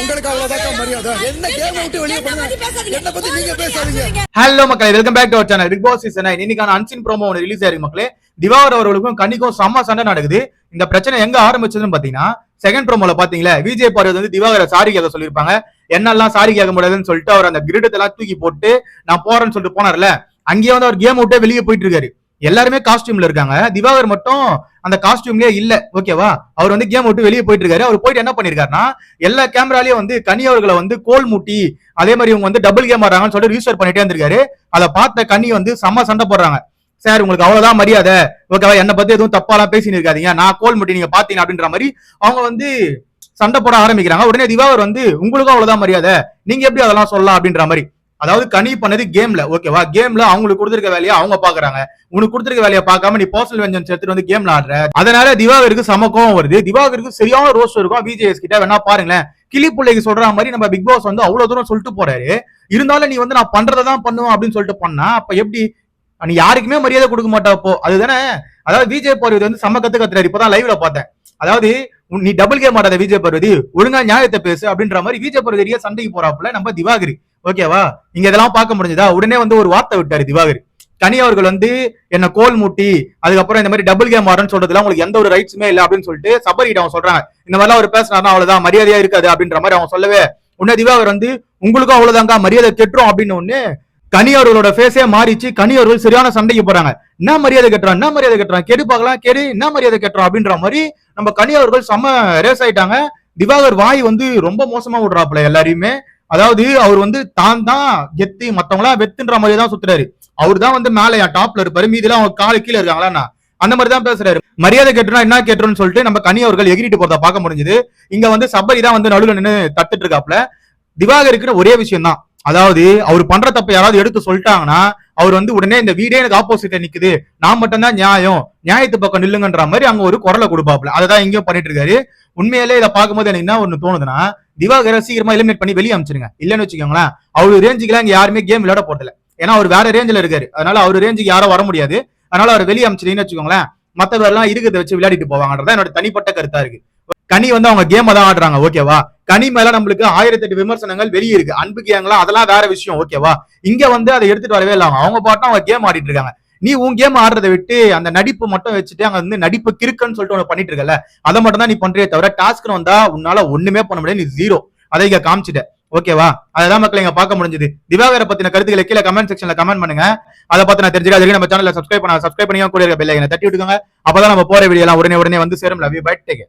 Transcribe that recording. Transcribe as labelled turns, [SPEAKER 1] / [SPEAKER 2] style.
[SPEAKER 1] உங்களுக்கு அவ்வளவுதான் மரியாதை. என்ன கேம் விட்டு வெளியே பண்ணுங்க என்ன பத்தி நீங்க பேசாதீங்க.
[SPEAKER 2] ஹலோ மக்களே welcome back to our channel big boss season இன்னைக்கான அன்சின் ப்ரோமோ ஒன்று ரிலீஸ் ஆயிருக்கு மக்களே. திவாகர் அவர்களுக்கும் கன்னிக்கும் செம்ம சண்டை நடக்குது. இந்த பிரச்சனை எங்க ஆரம்பிச்சதுன்னு பாத்தீங்கன்னா செகண்ட் ப்ரோமோல பாத்தீங்களா விஜய் பார்வதி வந்து திவாகரை சாரி கேட்க சொல்லியிருப்பாங்க. என்னெல்லாம் சாரி கேட்க முடியாதுன்னு சொல்லிட்டு அவர் அந்த கிரிடத்தை எல்லாம் தூக்கி போட்டு நான் போறேன்னு சொல்லிட்டு போனார்ல அங்கேயே வந்து அவர் கேம் விட்டே வெளியே போயிட்டு இருக்காரு. எல்லாருமே காஸ்டியூம்ல இருக்காங்க. திவாகர் மட்டும் அந்த காஸ்டியூம்லயே இல்ல. ஓகேவா அவர் வந்து கேம் விட்டு வெளியே போயிட்டு இருக்காரு. அவர் போயிட்டு என்ன பண்ணிருக்காருன்னா எல்லா கேமராலயும் வந்து கனி அவர்களை வந்து கோல் மூட்டி அதே மாதிரி இவங்க வந்து டபுள் கேம் ஆடுறாங்கன்னு சொல்லிட்டு ரிஜிஸ்டர் பண்ணிட்டே இருந்திருக்காரு. அதை பார்த்த கனி வந்து செம்ம சண்டை போடுறாங்க. சார் உங்களுக்கு அவ்வளவுதான் மரியாதை. ஓகேவா என்னை பத்தி எதுவும் தப்பாலாம் பேசின்னு இருக்காதீங்க. நான் கோல் மூட்டி நீங்க பாத்தீங்க அப்படின்ற மாதிரி அவங்க வந்து சண்டை போட ஆரம்பிக்கிறாங்க. உடனே திவாகர் வந்து உங்களுக்கும் அவ்வளவுதான் மரியாதை. நீங்க எப்படி அதெல்லாம் சொல்லலாம்? அப்படின்ற மாதிரி. அதாவது கனி பண்ணது கேம்ல ஓகேவா கேம்ல அவங்களுக்கு கொடுத்திருக்க வேலையை அவங்க பாக்குறாங்க உனக்கு கொடுத்திருக்க வேலையை பார்க்காம நீ பர்சனல் வெஞ்சன்ஸ் எடுத்துட்டு வந்து கேம்ல ஆடுற. அதனால திவாகருக்கு சமக்கம் வருது. திவாகருக்கு சரியான ரோஸ் இருக்கும். விஜேஎஸ் கிட்ட வேணா பாருங்களேன். கிளி பிள்ளைக்கு சொல்ற மாதிரி நம்ம பிக் பாஸ் வந்து அவ்வளவு தூரம் சொல்லிட்டு போறாரு. இருந்தாலும் நீ வந்து நான் பண்றதான் பண்ணுவேன் அப்படின்னு சொல்லிட்டு பண்ணா அப்ப எப்படி? நீ யாருக்குமே மரியாதை கொடுக்க மாட்டாப்போ அதுதானே? அதாவது விஜய் பார்வதி வந்து செம்ம கத்து கத்துறாரு. இப்பதான் லைவ்ல பார்த்தேன். அதாவது உன் நீ டபுள் கேம் ஆடாத விஜய் பார்வதி ஒழுங்கா நியாயத்தை பேசு அப்படின்ற மாதிரி விஜய் பார்வதியா சண்டைக்கு போறாப்புல நம்ம திவாகரி. ஓகேவா? இங்க இதெல்லாம் பார்க்க முடிஞ்சதா? உடனே வந்து ஒரு வார்த்தை விட்டாரு திவாகர். கனி அவர்கள் வந்து என்ன கோல் மூட்டி அதுக்கப்புறம் இந்த மாதிரி டபுள் கேம் ஆடுறன்னு சொல்றதுல உங்களுக்கு எந்த ஒரு ரைட்ஸுமே இல்லை அப்படின்னு சொல்லிட்டு சபரிட்ட அவன் சொல்றாங்க. இந்த மாதிரிலாம் அவர் பேசினாருன்னா அவ்வளவுதான் மரியாதையா இருக்காது அப்படின்ற மாதிரி அவன் சொல்லவே. உடனே திவாகர் வந்து உங்களுக்கும் அவ்வளவுதாங்க மரியாதை கெட்டுரும் அப்படின்னு ஒண்ணு கனி அவர்களோட ஃபேஸே மாறிச்சு. கனி அவர்கள் சரியான சண்டைக்கு போறாங்க. என்ன மரியாதை கட்டுறான்? என்ன மரியாதை கட்டுறான்? கெடு பார்க்கலாம் கெடு. என்ன மரியாதை கட்டுறான் அப்படின்ற மாதிரி நம்ம கனி அவர்கள் செம்ம ரேஸ் ஆயிட்டாங்க. திவாகர் வாய் வந்து ரொம்ப மோசமா விடுறாப்புல எல்லாரையுமே. அதாவது அவர் வந்து தான் தான் கெத்து மத்தவங்களாம் வெத்துன்ற மாதிரி தான் சுத்துறாரு. அவர் தான் வந்து மேலே டாப்ல இருப்பாரு. மீதிலாம் அவங்க காலு கீழே இருக்காங்களா அந்த மாதிரி தான் பேசுறாரு. மரியாதை கேட்டுனா என்ன கேட்டுருன்னு சொல்லிட்டு நம்ம கனி அவர்கள் எகிரிட்டு போறத பார்க்க முடிஞ்சது. இங்க வந்து சபரி தான் வந்து நடுவில் நின்று தட்டுட்டு இருக்காப்ல திவாகருக்கு ஒரே விஷயம் தான். அதாவது அவர் பண்ற தப்ப யாராவது எடுத்து சொல்லிட்டாங்கன்னா அவர் வந்து உடனே இந்த வீடே எனக்கு ஆப்போசிட்ல நிக்குது. நான் மட்டும்தான் நியாயம். நியாயத்து பக்கம் நில்லுங்கன்ற மாதிரி அங்க ஒரு குரலை கொடுப்பாப்ல அதை தான் எங்கேயும் பண்ணிட்டு இருக்காரு. உண்மையிலே இதை பார்க்கும்போது எனக்கு என்ன ஒண்ணு தோணுதுன்னா திவாகரை சீக்கிரமா எலிமினேட் பண்ணி வெளியே அமைச்சிருங்க இல்லைன்னு வச்சுக்கோங்களேன் அவரு ரேஞ்சுக்குலாம் இங்க யாருமே கேம் விளையாட போடல ஏன்னா அவர் வேற ரேஞ்சில் இருக்காரு. அதனால அவர் ரேஞ்சுக்கு யாரும் வர முடியாது. அதனால அவர் வெளியே அமிச்சிட்டீங்கன்னு வச்சுக்கோங்களேன் மத்த எல்லாம் இருக்கிறத வச்சு விளையாடிட்டு போவாங்கன்றதா என்னோட தனிப்பட்ட கருத்தா இருக்கு. கனி வந்து அவங்க கேம் தான் ஆடுறாங்க ஓகேவா கனி மேல நம்மளுக்கு ஆயிரத்தி எட்டு விமர்சனங்கள் வெளியே இருக்கு. அன்பு கேங்களா அதெல்லாம் வேற விஷயம் ஓகேவா இங்க வந்து அதை எடுத்துட்டு வரவே இல்லாம அவங்க. அவங்க பாட்டும் அவங்க கேம் ஆடிட்டு இருக்காங்க. நீ உன் கேம் ஆடுறதை விட்டு அந்த நடிப்பு மட்டும் வச்சுட்டு அங்க வந்து நடிப்பு கிறுக்குன்னு சொல்லிட்டு உனக்கு பண்ணிட்டு இருக்கல அதை மட்டும் தான் நீ பண்றியே தவிர டாஸ்க்னு வந்தா உன்னால ஒண்ணுமே பண்ண முடியாது நீ ஜீரோ அதை இங்க காமிச்சிட்ட. ஓகேவா அதான் மக்களை இங்க பார்க்க முடிஞ்சது. திவாகரை பத்தின கருத்துக்களை கீழே கமெண்ட் செக்ஷன்ல கமெண்ட் பண்ணுங்க. அதை பத்தி நான் தெரிஞ்சுக்க அதுக்கு நம்ம சேனல்ல சப்ஸ்கிரைப் பண்ண சப்ஸ்கிரைப் பண்ணி கூட இருக்க பெல்லை தட்டி விட்டுக்கோங்க. அப்பதான் நம்ம போற வீடியோ எல்லாம் உடனே உடனே வந்து சேரும். Love you bye take